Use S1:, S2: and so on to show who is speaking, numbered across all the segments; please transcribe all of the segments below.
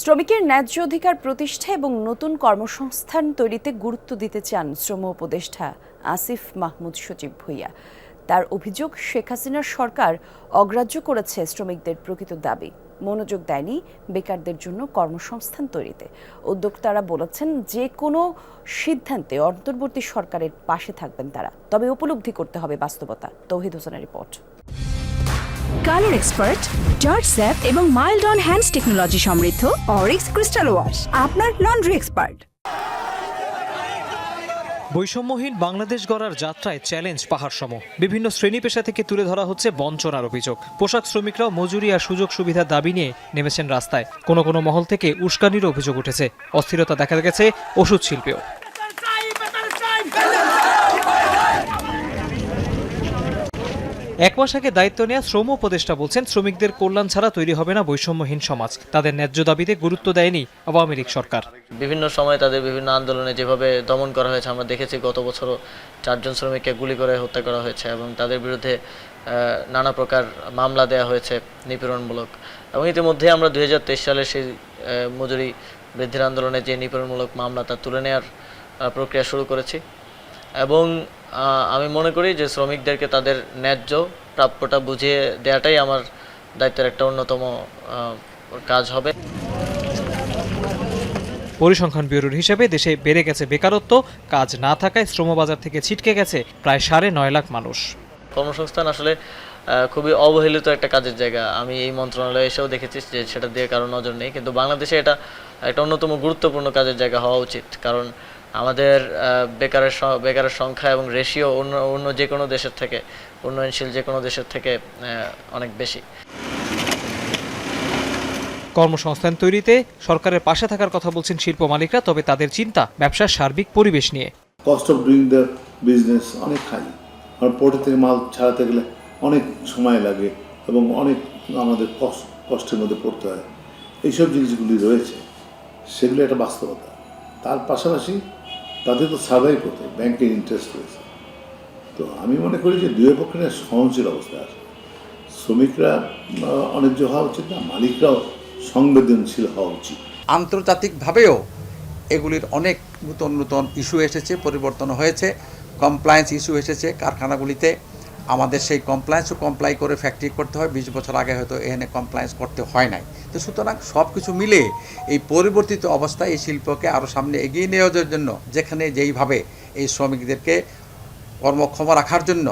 S1: শ্রমিকের ন্যায্য অধিকার প্রতিষ্ঠা এবং নতুন কর্মসংস্থান তৈরিতে গুরুত্ব দিতে চান শ্রম উপদেষ্টা আসিফ মাহমুদ সচিব ভুইয়া। তার অভিযোগ, শেখ হাসিনার সরকার অগ্রাহ্য করেছে শ্রমিকদের প্রকৃত দাবি। মনোযোগ দেয়নি বেকারদের জন্য কর্মসংস্থান তৈরিতে। উদ্যোক্তারা বলেছেন, যে কোনো সিদ্ধান্তে অন্তর্বর্তী সরকারের পাশে থাকবেন তারা। তবে উপলব্ধি করতে হবে বাস্তবতা। তৌহিদ হোসেনের report.
S2: Colour expert George Sapp এবং মাইল্ড অন হ্যান্ডস টেকনোলজি সমৃদ্ধ অরিক্স ক্রিস্টাল ওয়াশ, আপনার লন্ড্রি এক্সপার্ট।
S3: বৈষম্যহীন বাংলাদেশ গড়ার যাত্রায় চ্যালেঞ্জ পাহাড়সম বিভিন্ন শ্রেণি পেশা থেকে তুলে ধরা হচ্ছে বঞ্চনার অভিযোগ। পোশাক শ্রমিকরাও মজুরি আর সুযোগ সুবিধার দাবি নিয়ে নেমেছেন রাস্তায়। কোনো কোনো মহল থেকে উস্কানির অভিযোগ উঠেছে। অস্থিরতা দেখা গেছে ওষুধ শিল্পেও। এক মাস আগে দায়িত্ব নেওয়া শ্রম উপদেষ্টা বলছেন, শ্রমিকদের কল্যাণ ছাড়া তৈরি হবে না বৈষম্যহীন সমাজ। তাদের ন্যায্য দাবিতে গুরুত্ব দেয়নি আওয়ামী লীগ সরকার।
S4: বিভিন্ন সময় তাদের বিভিন্ন আন্দোলনে যেভাবে দমন করা হয়েছে, আমরা দেখেছি গত বছরও চারজন শ্রমিককে গুলি করে হত্যা করা হয়েছে এবং তাদের বিরুদ্ধে নানা প্রকার মামলা দেওয়া হয়েছে নিপীড়নমূলক। এবং ইতিমধ্যে আমরা দুই সালে সেই মজুরি বৃদ্ধির আন্দোলনে যে নিপীড়নমূলক মামলা তা তুলে নেওয়ার প্রক্রিয়া শুরু করেছি। এবং আমি মনে করি যে শ্রমিকদেরকে তাদের ন্যায্য প্রাপ্যটা বুঝিয়ে দেওয়াটাই আমার দায়িত্বের একটা অন্যতম কাজ হবে।
S3: পরিসংখ্যান ব্যুরোর হিসেবে দেশে বেড়ে গেছে বেকারত্ব কাজ না থাকায় শ্রমবাজার থেকে ছিটকে গেছে প্রায় সাড়ে নয় লাখ মানুষ।
S4: কর্মসংস্থান আসলে খুবই অবহেলিত একটা কাজের জায়গা। আমি এই মন্ত্রণালয়ে এসেও দেখেছি যে সেটা দিয়ে কারও নজর নেই। কিন্তু বাংলাদেশে এটা একটা অন্যতম গুরুত্বপূর্ণ কাজের জায়গা হওয়া উচিত। কারণ আমাদের বেকারের বেকারের সংখ্যা এবং রেশিও অন্য অন্য যে কোনো দেশের থেকে উন্নয়নশীল যে কোনো দেশের থেকে অনেক বেশি।
S3: কর্মসংস্থান তৈরিতে সরকারের পাশে থাকার কথা বলছেন শিল্প মালিকরা তবে তাদের চিন্তা ব্যবসার সার্বিক পরিবেশ নিয়ে।
S5: Cost of doing the business অনেক হাই আর পোর্ট থেকে মাল ছাড়াতে গেলে অনেক সময় লাগে এবং অনেক আমাদের কষ্ট কষ্টের মধ্যে পড়তে হয়। এইসব জিনিসগুলি রয়েছে সেগুলো একটা বাস্তবতা। তার পাশাপাশি তাদের তো সার্ভাই করতে ব্যাংকের ইন্টারেস্ট রয়েছে। তো আমি মনে করি যে দুই পক্ষের সহনশীল অবস্থা আছে। শ্রমিকরা অনেক হওয়া উচিত না, মালিকরাও সংবেদনশীল হওয়া উচিত।
S6: আন্তর্জাতিকভাবেও এগুলির অনেক নতুন নতুন ইস্যু এসেছে, পরিবর্তন হয়েছে কমপ্লায়েন্স ইস্যু এসেছে, কারখানাগুলিতে আমাদের সেই কমপ্লায়েন্সও কমপ্লাই করে ফ্যাক্টরি করতে হয়। বিশ বছর আগে হয়তো এখানে কমপ্লায়েন্স করতে হয় নাই। তো সুতরাং সব কিছু মিলে এই পরিবর্তিত অবস্থায় এই শিল্পকে আরও সামনে এগিয়ে নেওয়ার জন্য, যেখানে যেইভাবে এই শ্রমিকদেরকে কর্মক্ষম রাখার জন্য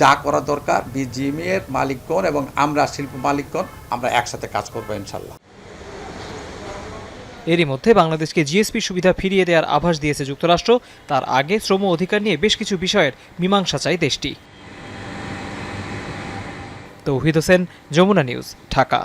S6: যা করা দরকার বিজিএমের মালিকগণ এবং আমরা শিল্প মালিকগণ, আমরা একসাথে কাজ করব ইনশাল্লাহ
S3: এরই মধ্যে বাংলাদেশকে জিএসপি সুবিধা ফিরিয়ে দেওয়ার আভাস দিয়েছে যুক্তরাষ্ট্র। তার আগে শ্রম অধিকার নিয়ে বেশ কিছু বিষয়ের মীমাংসা চাই দেশটি। তৌহিদ হোসেন যমুনা নিউজ ঢাকা।